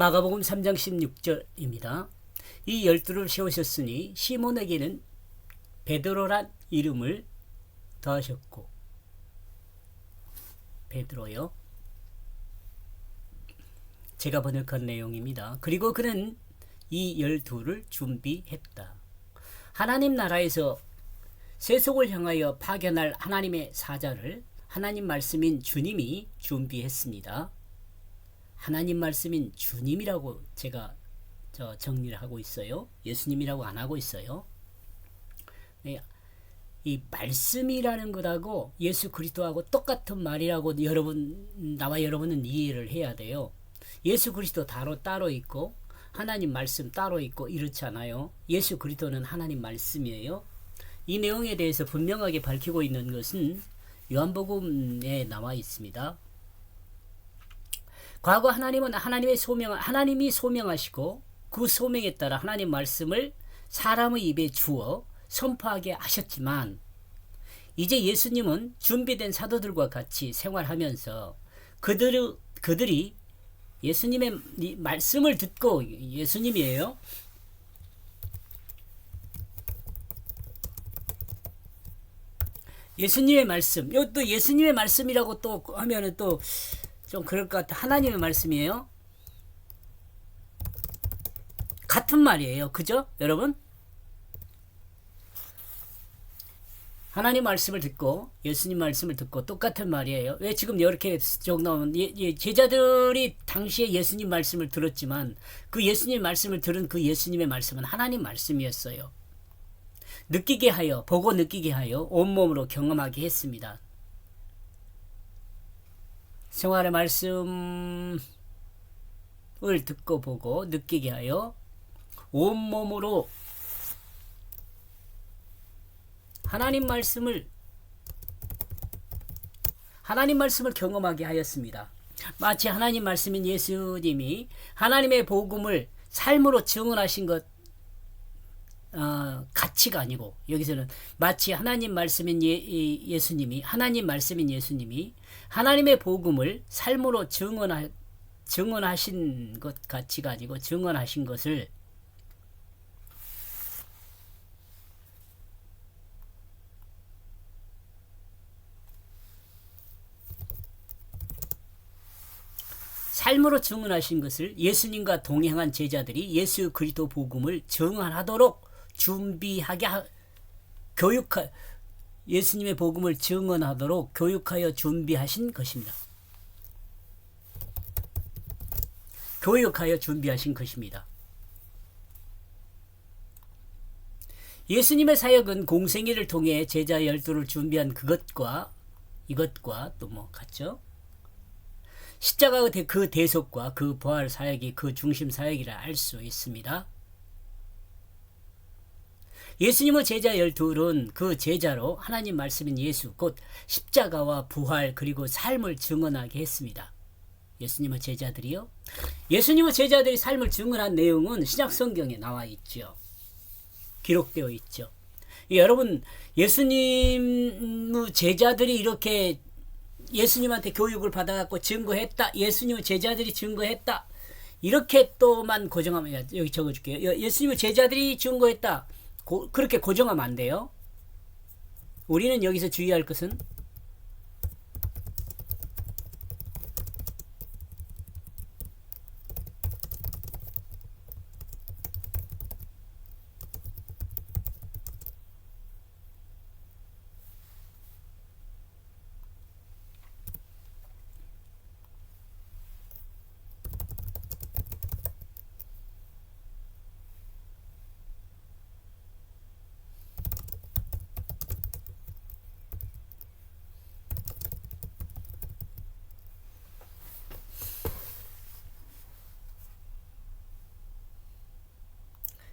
마가복음 3장 16절입니다. 이 열두를 세우셨으니 시몬에게는 베드로란 이름을 더하셨고 베드로요. 제가 번역한 내용입니다. 그리고 그는 이 열두를 준비했다. 하나님 나라에서 세속을 향하여 파견할 하나님의 사자를 하나님 말씀인 주님이 준비했습니다. 하나님 말씀인 주님이라고 제가 저 정리를 하고 있어요. 예수님이라고 안 하고 있어요. 네, 이 말씀이라는 것하고 예수 그리스도하고 똑같은 말이라고 여러분 나와 여러분은 이해를 해야 돼요. 예수 그리스도 따로 따로 있고 하나님 말씀 따로 있고 이렇잖아요. 예수 그리스도는 하나님 말씀이에요. 이 내용에 대해서 분명하게 밝히고 있는 것은 요한복음에 나와 있습니다. 과거 하나님은 하나님의 소명 하나님이 소명하시고 그 소명에 따라 하나님 말씀을 사람의 입에 주어 선포하게 하셨지만 이제 예수님은 준비된 사도들과 같이 생활하면서 그들 그들이 예수님의 말씀을 듣고 예수님이에요. 예수님의 말씀. 이것도 예수님의 말씀이라고 또 하면은 또 좀 그럴 것 같아. 하나님의 말씀이에요. 같은 말이에요. 그죠? 여러분? 하나님 말씀을 듣고 예수님 말씀을 듣고 똑같은 말이에요. 왜 지금 이렇게 쭉 나오면 예, 예, 제자들이 당시에 예수님 말씀을 들었지만 그 예수님 말씀을 들은 그 예수님의 말씀은 하나님 말씀이었어요. 느끼게 하여 보고 느끼게 하여 온몸으로 경험하게 했습니다. 생활의 말씀을 듣고 보고 느끼게 하여 온몸으로 하나님 말씀을 하나님 말씀을 경험하게 하였습니다. 마치 하나님 말씀인 예수님이 하나님의 복음을 삶으로 증언하신 것 어, 가치가 아니고 여기서는 마치 하나님 말씀인 예, 예수님이 하나님 말씀인 예수님이 하나님의 복음을 삶으로 증언하, 증언하신 것 가치가 아니고 증언하신 것을 삶으로 증언하신 것을 예수님과 동행한 제자들이 예수 그리스도 복음을 증언하도록 준비하게 하, 교육하 예수님의 복음을 증언하도록 교육하여 준비하신 것입니다. 교육하여 준비하신 것입니다. 예수님의 사역은 공생애를 통해 제자 열두를 준비한 그것과 이것과 또 뭐 같죠? 십자가 그 대속과 그 부활 사역이 그 중심 사역이라 알 수 있습니다. 예수님의 제자 열둘은 그 제자로 하나님 말씀인 예수 곧 십자가와 부활 그리고 삶을 증언하게 했습니다. 예수님의 제자들이요. 예수님의 제자들이 삶을 증언한 내용은 신약 성경에 나와 있죠. 기록되어 있죠. 여러분 예수님의 제자들이 이렇게 예수님한테 교육을 받아갖고 증거했다. 예수님의 제자들이 증거했다. 이렇게 또만 고정하면 여기 적어줄게요. 예수님의 제자들이 증거했다. 고, 그렇게 고정하면 안 돼요. 우리는 여기서 주의할 것은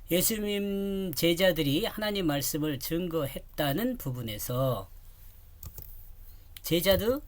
예수님 제자들이 하나님 말씀을 증거했다는 부분에서 제자도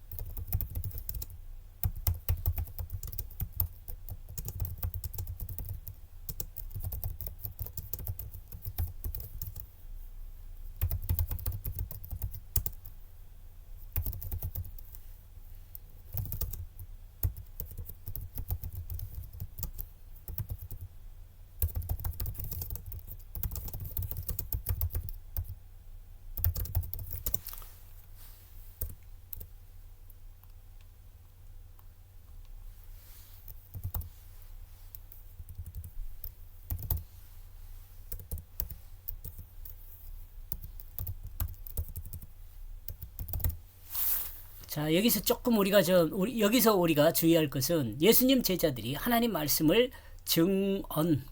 자, 여기서 조금 우리가 저 우리 여기서 우리가 주의할 것은 예수님 제자들이 하나님 말씀을 증언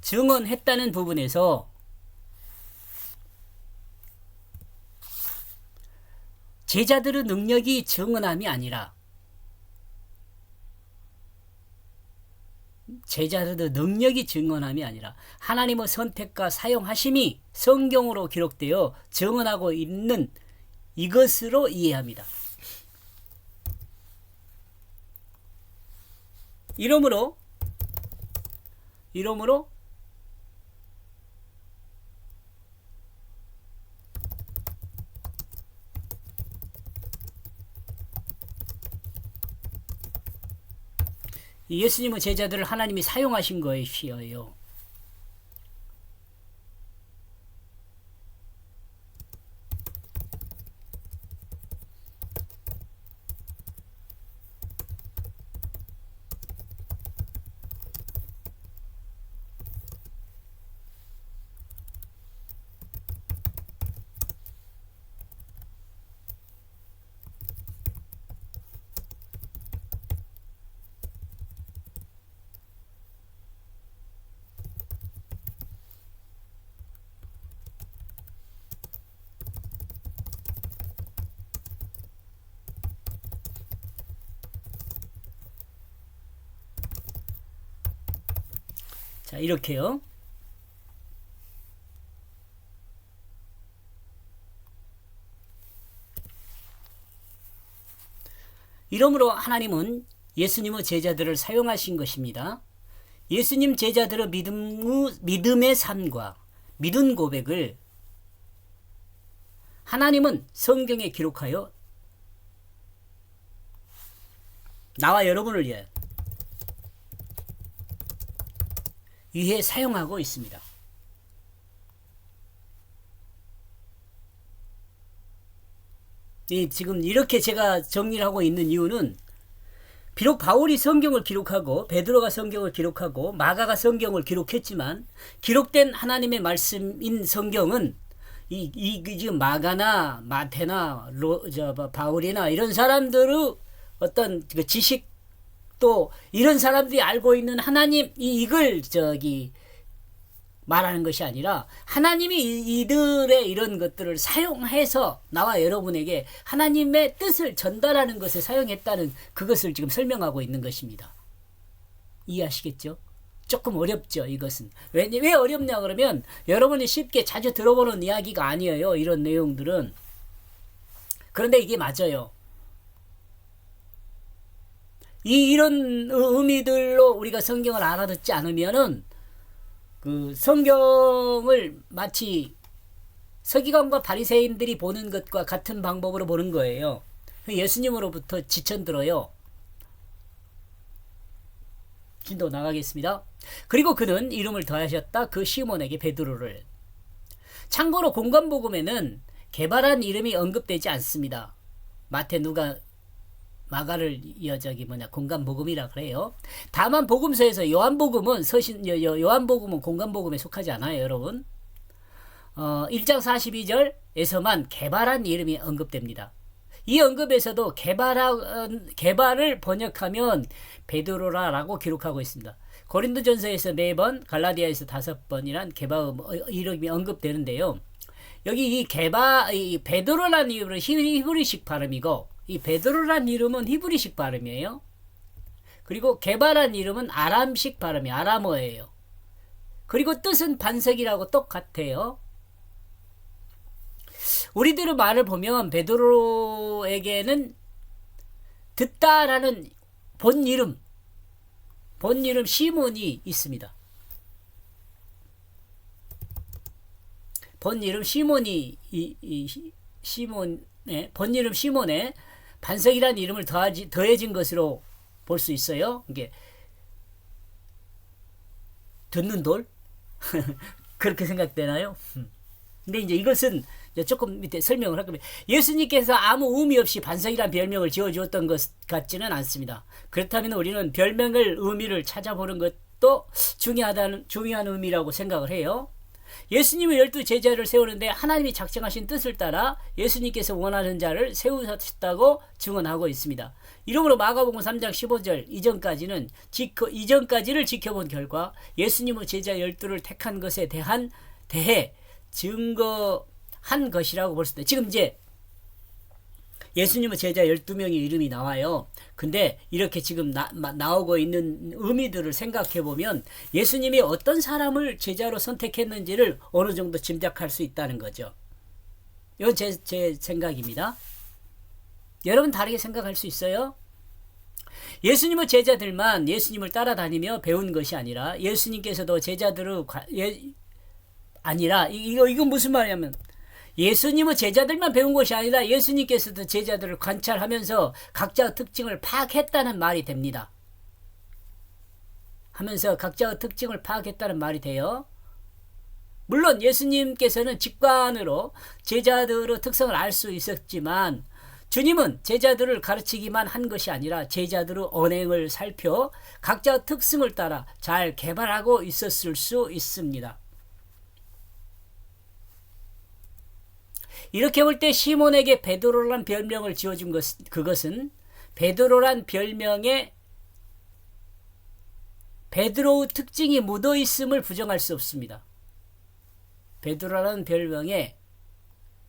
증언했다는 부분에서 제자들의 능력이 증언함이 아니라 제자들의 능력이 증언함이 아니라 하나님의 선택과 사용하심이 성경으로 기록되어 증언하고 있는 이것으로 이해합니다. 이러므로 이러므로 예수님의 제자들을 하나님이 사용하신 것이에요. 자, 이렇게요. 이러므로 하나님은 예수님의 제자들을 사용하신 것입니다. 예수님 제자들의 믿음, 믿음의 삶과 믿음 고백을 하나님은 성경에 기록하여 나와 여러분을 위해 위해 사용하고 있습니다. 이 지금 이렇게 제가 정리를 하고 있는 이유는 비록 바울이 성경을 기록하고 베드로가 성경을 기록하고 마가가 성경을 기록했지만 기록된 하나님의 말씀인 성경은 이, 이, 이 지금 마가나 마테나 로, 저, 바울이나 이런 사람들의 어떤 그 지식 또 이런 사람들이 알고 있는 하나님 이- 이걸 저기 말하는 것이 아니라 하나님이 이- 이들의 이런 것들을 사용해서 나와 여러분에게 하나님의 뜻을 전달하는 것에 사용했다는 그것을 지금 설명하고 있는 것입니다. 이해하시겠죠? 조금 어렵죠, 이것은. 왜, 왜 어렵냐, 그러면 여러분이 쉽게 자주 들어보는 이야기가 아니에요, 이런 내용들은. 그런데 이게 맞아요. 이 이런 의미들로 우리가 성경을 알아듣지 않으면은 그 성경을 마치 서기관과 바리새인들이 보는 것과 같은 방법으로 보는 거예요. 예수님으로부터 지천 들어요. 진도 나가겠습니다. 그리고 그는 이름을 더하셨다. 그 시몬에게 베드로를. 참고로 공간복음에는 개발한 이름이 언급되지 않습니다. 마태 누가 마가를 저기 뭐냐 공간 복음이라 그래요. 다만 복음서에서 요한 복음은 서신 요, 요, 요한 복음은 공간 복음에 속하지 않아요, 여러분. 어, 1장 42절에서만 개발한 이름이 언급됩니다. 이 언급에서도 개발한 개발을 번역하면 베드로라라고 기록하고 있습니다. 고린도전서에서 네 번, 갈라디아에서 다섯 번이란 개발 이름이 언급되는데요. 여기 이 개바 이 베드로라는 이름은 히브리식 발음이고 이 베드로란 이름은 히브리식 발음이에요. 그리고 개바란 이름은 아람식 발음이 아람어예요. 그리고 뜻은 반석이라고 똑같아요. 우리들의 말을 보면 베드로에게는 듣다라는 본 이름, 본 이름 시몬이 있습니다. 본 이름 시몬이 이, 이 시몬의 본 이름 시몬의 반석이라는 이름을 더하지, 더해진 것으로 볼 수 있어요. 이게 듣는 돌 그렇게 생각되나요? 근데 이제 이것은 조금 밑에 설명을 할 겁니다. 예수님께서 아무 의미 없이 반석이라는 별명을 지어주었던 것 같지는 않습니다. 그렇다면 우리는 별명을 의미를 찾아보는 것도 중요하다는 중요한 의미라고 생각을 해요. 예수님은 열두 제자를 세우는데 하나님이 작정하신 뜻을 따라 예수님께서 원하는 자를 세우셨다고 증언하고 있습니다. 이러므로 마가복음 3장 15절 이전까지는 지켜, 이전까지를 지켜본 결과 예수님은 제자 열두를 택한 것에 대한 대해 증거한 것이라고 볼 수 있다. 지금 이제 예수님은 제자 12명의 이름이 나와요. 근데 이렇게 지금 나, 나오고 있는 의미들을 생각해 보면 예수님이 어떤 사람을 제자로 선택했는지를 어느 정도 짐작할 수 있다는 거죠. 이건 제, 제 생각입니다. 여러분 다르게 생각할 수 있어요? 예수님은 제자들만 예수님을 따라다니며 배운 것이 아니라 예수님께서도 제자들을 과, 예, 아니라 이거 이건 무슨 말이냐면 예수님은 제자들만 배운 것이 아니라 예수님께서도 제자들을 관찰하면서 각자의 특징을 파악했다는 말이 됩니다. 하면서 각자의 특징을 파악했다는 말이 돼요. 물론 예수님께서는 직관으로 제자들의 특성을 알 수 있었지만 주님은 제자들을 가르치기만 한 것이 아니라 제자들의 언행을 살펴 각자의 특성을 따라 잘 개발하고 있었을 수 있습니다. 이렇게 볼 때 시몬에게 베드로란 별명을 지어준 것 그것은 베드로란 별명에 베드로의 특징이 묻어 있음을 부정할 수 없습니다. 베드로라는 별명에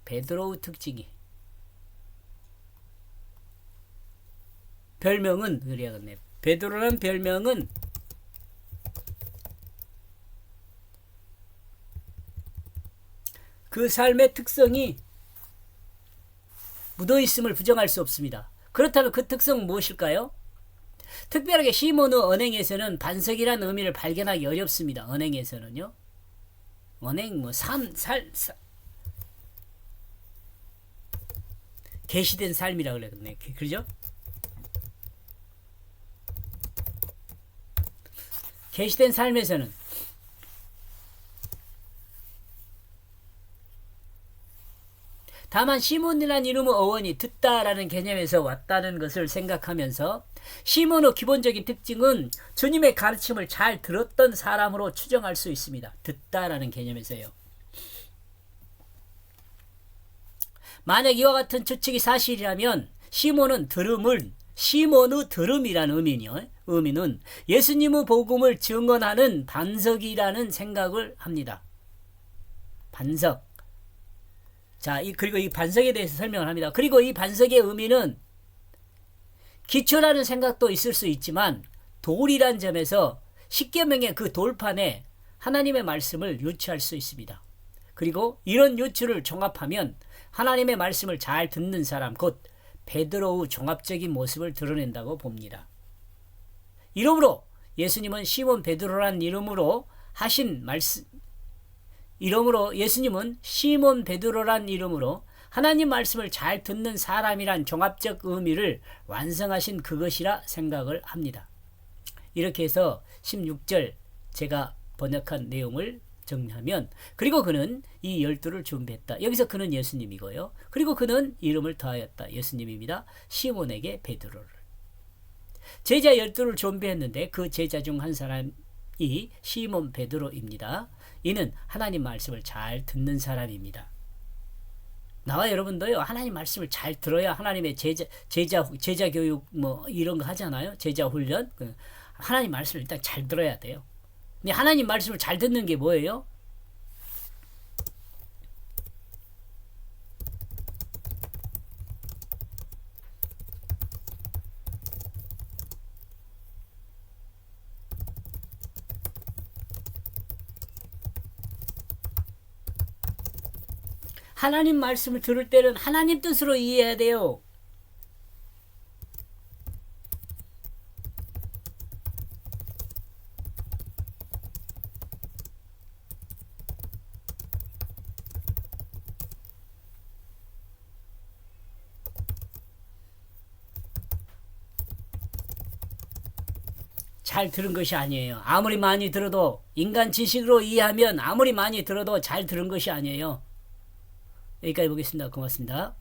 베드로의 특징이 별명은 그래야겠네. 베드로라는 별명은 그 삶의 특성이 묻어 있음을 부정할 수 없습니다. 그렇다면 그 특성은 무엇일까요? 특별하게 시몬의 언행에서는 반석이라는 의미를 발견하기 어렵습니다. 언행에서는요. 언행 뭐 삶, 살, 살 계시된 삶이라 그러겠네. 그죠? 계시된 삶에서는 다만 시몬이라는 이름의 어원이 듣다라는 개념에서 왔다는 것을 생각하면서 시몬의 기본적인 특징은 주님의 가르침을 잘 들었던 사람으로 추정할 수 있습니다. 듣다라는 개념에서요. 만약 이와 같은 추측이 사실이라면 시몬은 들음을 시몬의 들음이라는 의미요. 의미는 예수님의 복음을 증언하는 반석이라는 생각을 합니다. 반석. 자, 이, 그리고 이 반석에 대해서 설명을 합니다. 그리고 이 반석의 의미는 기초라는 생각도 있을 수 있지만 돌이란 점에서 십계명의 그 돌판에 하나님의 말씀을 유치할 수 있습니다. 그리고 이런 유추를 종합하면 하나님의 말씀을 잘 듣는 사람 곧 베드로의 종합적인 모습을 드러낸다고 봅니다. 이러므로 예수님은 시몬 베드로란 이름으로 하신 말씀 이름으로 예수님은 시몬 베드로란 이름으로 하나님 말씀을 잘 듣는 사람이란 종합적 의미를 완성하신 그것이라 생각을 합니다. 이렇게 해서 16절 제가 번역한 내용을 정리하면 그리고 그는 이 열두를 준비했다. 여기서 그는 예수님이고요. 그리고 그는 이름을 더하였다. 예수님입니다. 시몬에게 베드로를. 제자 열두를 준비했는데 그 제자 중 한 사람이 시몬 베드로입니다. 이는 하나님 말씀을 잘 듣는 사람입니다. 나와 여러분도요 하나님 말씀을 잘 들어야 하나님의 제자 제자 제자 교육 뭐 이런 거 하잖아요 제자 훈련 그 하나님 말씀을 일단 잘 들어야 돼요. 근데 하나님 말씀을 잘 듣는 게 뭐예요? 하나님 말씀을 들을 때는 하나님 뜻으로 이해해야 돼요. 잘 들은 것이 아니에요. 아무리 많이 들어도 인간 지식으로 이해하면 아무리 많이 들어도 잘 들은 것이 아니에요. 여기까지 보겠습니다. 고맙습니다.